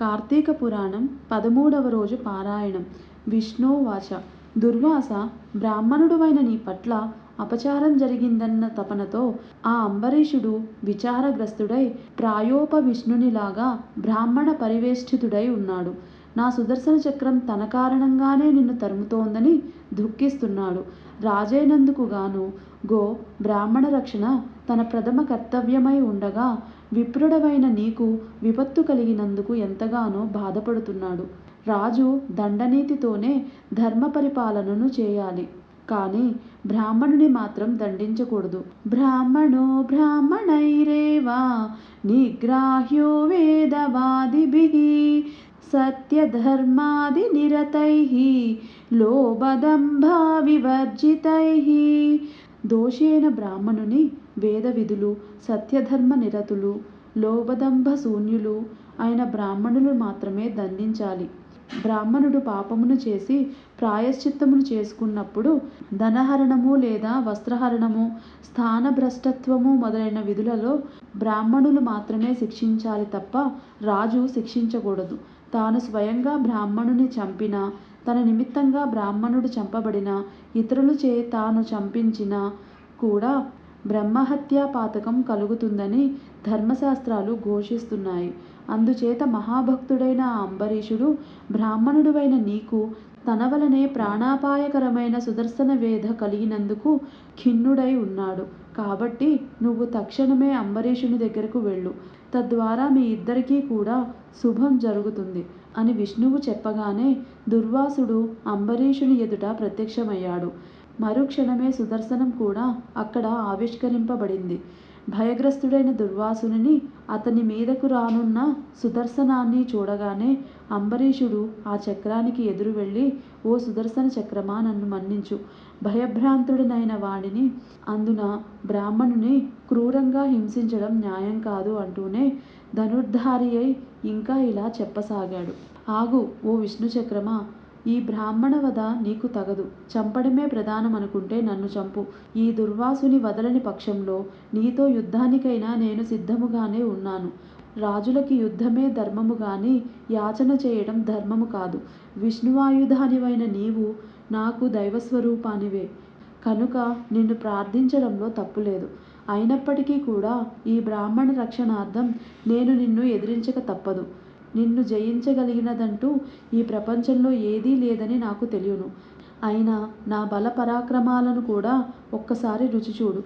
కార్తీక పురాణం పదమూడవ రోజు పారాయణం. విష్ణోవాచ దుర్వాస బ్రాహ్మణుడువైన నీ పట్ల అపచారం జరిగిందన్న తపనతో ఆ అంబరీషుడు విచారగ్రస్తుడై ప్రాయోప విష్ణునిలాగా బ్రాహ్మణ పరివేష్టితుడై ఉన్నాడు. నా సుదర్శన చక్రం తన కారణంగానే నిన్ను తరుముతోందని దుఃఖిస్తున్నాడు. రాజైనందుకు గాను గో బ్రాహ్మణ రక్షణ తన ప్రథమ కర్తవ్యమై ఉండగా విప్రుడవైన నీకు విపత్తు కలిగినందుకు ఎంతగానో బాధపడుతున్నాడు. రాజు దండనీతితోనే ధర్మ పరిపాలనను చేయాలి. కానీ బ్రాహ్మణుని మాత్రం దండించకూడదు. బ్రాహ్మణో బ్రాహ్మణైరేవా నిగ్రాహ్యో వేదవాదిభిః సత్యధర్మాదినిరతైః లోబదంభా వివర్జితై దోషేణ బ్రాహ్మణుని వేద విధులు సత్యధర్మ నిరతులు లోభదంభ శూన్యులు అయిన బ్రాహ్మణులు మాత్రమే దండించాలి. బ్రాహ్మణుడు పాపమును చేసి ప్రాయశ్చిత్తమును చేసుకున్నప్పుడు ధనహరణము లేదా వస్త్రహరణము స్థానభ్రష్టత్వము మొదలైన విధులలో బ్రాహ్మణులు మాత్రమే శిక్షించాలి తప్ప రాజు శిక్షించకూడదు. తాను స్వయంగా బ్రాహ్మణుని చంపిన తన నిమిత్తంగా బ్రాహ్మణుడు చంపబడిన ఇతరులు చే తాను చంపించిన కూడా బ్రహ్మహత్యా పాతకం కలుగుతుందని ధర్మశాస్త్రాలు ఘోషిస్తున్నాయి. అందుచేత మహాభక్తుడైన ఆ అంబరీషుడు బ్రాహ్మణుడువైన నీకు తన వలనే ప్రాణాపాయకరమైన సుదర్శన వేధ కలిగినందుకు ఖిన్నుడై ఉన్నాడు. కాబట్టి నువ్వు తక్షణమే అంబరీషుని దగ్గరకు వెళ్ళు. తద్వారా మీ ఇద్దరికీ కూడా శుభం జరుగుతుంది అని విష్ణువు చెప్పగానే దుర్వాసుడు అంబరీషుని ఎదుట ప్రత్యక్షమయ్యాడు. మరుక్షణమే సుదర్శనం కూడా అక్కడ ఆవిష్కరింపబడింది. భయగ్రస్తుడైన దుర్వాసుని అతని మీదకు రానున్న సుదర్శనాన్ని చూడగానే అంబరీషుడు ఆ చక్రానికి ఎదురు వెళ్ళి ఓ సుదర్శన చక్రమా నన్ను మన్నించు. భయభ్రాంతుడినైన వాడిని అందున బ్రాహ్మణుని క్రూరంగా హింసించడం న్యాయం కాదు అంటూనే ధనుర్ధారి అయి ఇంకా ఇలా చెప్పసాగాడు. ఆగు ఓ విష్ణు చక్రమా ఈ బ్రాహ్మణ వధ నీకు తగదు. చంపడమే ప్రధానమనుకుంటే నన్ను చంపు. ఈ దుర్వాసుని వదలని పక్షంలో నీతో యుద్ధానికైనా నేను సిద్ధముగానే ఉన్నాను. రాజులకి యుద్ధమే ధర్మము గాని యాచన చేయడం ధర్మము కాదు. విష్ణువాయుధానివైన నీవు నాకు దైవస్వరూపానివే. కనుక నిన్ను ప్రార్థించడంలో తప్పులేదు. అయినప్పటికీ కూడా ఈ బ్రాహ్మణ రక్షణార్థం నేను నిన్ను ఎదిరించక తప్పదు. నిన్ను జయించగలిగినదంటూ ఈ ప్రపంచంలో ఏదీ లేదని నాకు తెలియను. అయినా నా బల పరాక్రమాలను కూడా ఒక్కసారి రుచి చూడు.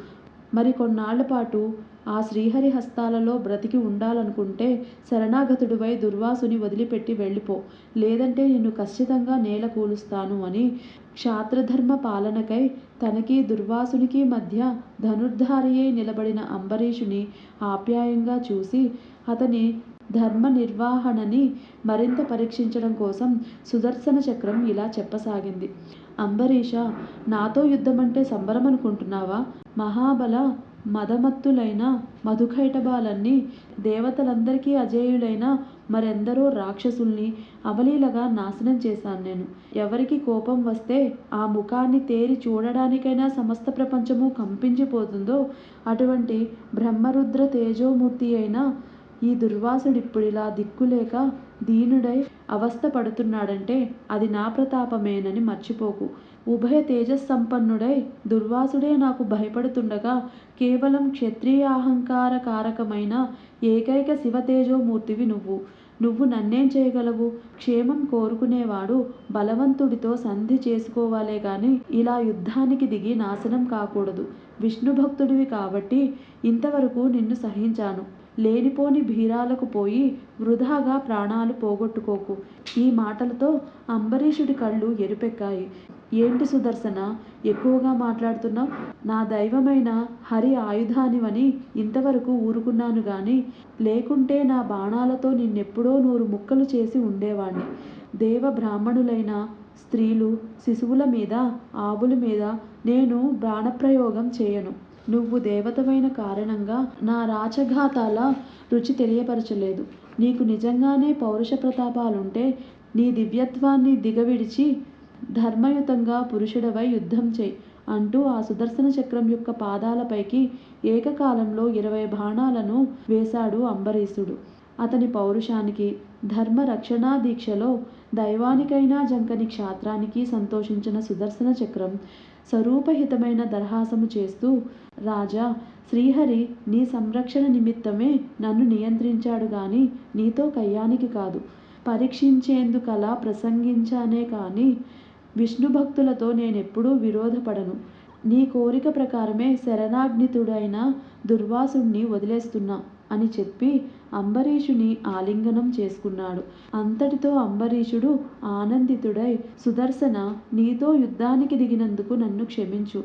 మరి కొన్నాళ్ళ పాటు ఆ శ్రీహరి హస్తాలలో బ్రతికి ఉండాలనుకుంటే శరణాగతుడివై దుర్వాసుని వదిలిపెట్టి వెళ్ళిపో. లేదంటే నిన్ను ఖచ్చితంగా నేల కూలుస్తాను అని క్షాత్రధర్మ పాలనకై తనకి దుర్వాసునికి మధ్య ధనుర్ధారియై నిలబడిన అంబరీషుని ఆప్యాయంగా చూసి అతని ధర్మ నిర్వహణని మరింత పరీక్షించడం కోసం సుదర్శన చక్రం ఇలా చెప్పసాగింది. అంబరీష నాతో యుద్ధమంటే సంబరం అనుకుంటున్నావా మహాబల మదమత్తులైన మధుకైటబాలన్నీ దేవతలందరికీ అజేయులైన మరెందరో రాక్షసుల్ని అవలీలగా నాశనం చేశాను నేను. ఎవరికి కోపం వస్తే ఆ ముఖాన్ని తేరి చూడడానికైనా సమస్త ప్రపంచము కంపించిపోతుందో అటువంటి బ్రహ్మరుద్ర తేజోమూర్తి అయిన ఈ దుర్వాసుడిప్పుడిలా దిక్కులేక దీనుడై అవస్థ పడుతున్నాడంటే అది నా ప్రతాపమేనని మర్చిపోకు. ఉభయ తేజస్సంపన్నుడై దుర్వాసుడే నాకు భయపడుతుండగా కేవలం క్షత్రియాహంకార కారకమైన ఏకైక శివతేజోమూర్తివి నువ్వు. నువ్వు నన్నేం చేయగలవు? క్షేమం కోరుకునేవాడు బలవంతుడితో సంధి చేసుకోవాలే గాని ఇలా యుద్ధానికి దిగి నాశనం కాకూడదు. విష్ణు భక్తుడివి కాబట్టి ఇంతవరకు నిన్ను సహించాను. లేనిపోని భీరాలకు పోయి వృధాగా ప్రాణాలు పోగొట్టుకోకు. ఈ మాటలతో అంబరీషుడి కళ్ళు ఎరుపెక్కాయి. ఏంటి సుదర్శన ఎక్కువగా మాట్లాడుతున్నావు? నా దైవమైన హరి ఆయుధానివని ఇంతవరకు ఊరుకున్నాను గాని లేకుంటే నా బాణాలతో నిన్నెప్పుడో నూరు ముక్కలు చేసి ఉండేవాణ్ణి. దేవ బ్రాహ్మణులైన స్త్రీలు శిశువుల మీద ఆవుల మీద నేను బాణప్రయోగం చేయను. నువ్వు దేవతవైన కారణంగా నా రాచఘాతాల రుచి తెలియపరచలేదు. నీకు నిజంగానే పౌరుష ప్రతాపాలుంటే నీ దివ్యత్వాన్ని దిగవిడిచి ధర్మయుతంగా పురుషుడవై యుద్ధం చేయి అంటూ ఆ సుదర్శన చక్రం యొక్క పాదాలపైకి ఏకకాలంలో ఇరవై బాణాలను వేశాడు అంబరీషుడు. అతని పౌరుషానికి ధర్మ రక్షణా దీక్షలో దైవానికైనా జంకని క్షాత్రానికి సంతోషించిన సుదర్శన చక్రం స్వరూపహితమైన దరహాసము చేస్తూ రాజా శ్రీహరి నీ సంరక్షణ నిమిత్తమే నన్ను నియంత్రించాడు గాని నీతో కయ్యానికి కాదు. పరీక్షించేందుకలా ప్రసంగించానే కానీ విష్ణు భక్తులతో నేనెప్పుడూ విరోధపడను. నీ కోరిక ప్రకారమే శరణాగ్నితుడైన దుర్వాసుణ్ణి వదిలేస్తున్నా అని చెప్పి అంబరీషుని ఆలింగనం చేసుకున్నాడు. అంతటితో అంబరీషుడు ఆనందితుడై సుదర్శన నీతో యుద్ధానికి దిగినందుకు నన్ను క్షమించు.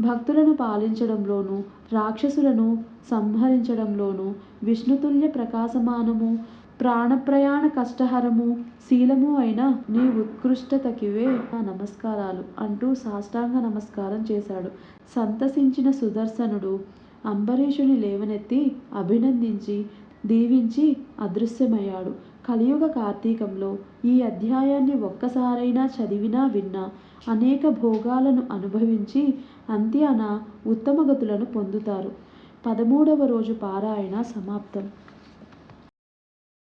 భక్తులను పాలించడంలోనూ రాక్షసులను సంహరించడంలోనూ విష్ణుతుల్య ప్రకాశమానము ప్రాణప్రయాణ కష్టహరము శీలము అయిన నీ ఉత్కృష్టతకివే నా నమస్కారాలు అంటూ సాష్టాంగ నమస్కారం చేశాడు. సంతసించిన సుదర్శనుడు అంబరీషుని లేవనెత్తి అభినందించి దీవించి అదృశ్యమయ్యాడు. కలియుగ కార్తీకంలో ఈ అధ్యాయాన్ని ఒక్కసారైనా చదివినా విన్నా అనేక భోగాలను అనుభవించి అంత్యాన ఉత్తమగతులను పొందుతారు. పదమూడవ రోజు పారాయణ సమాప్తం.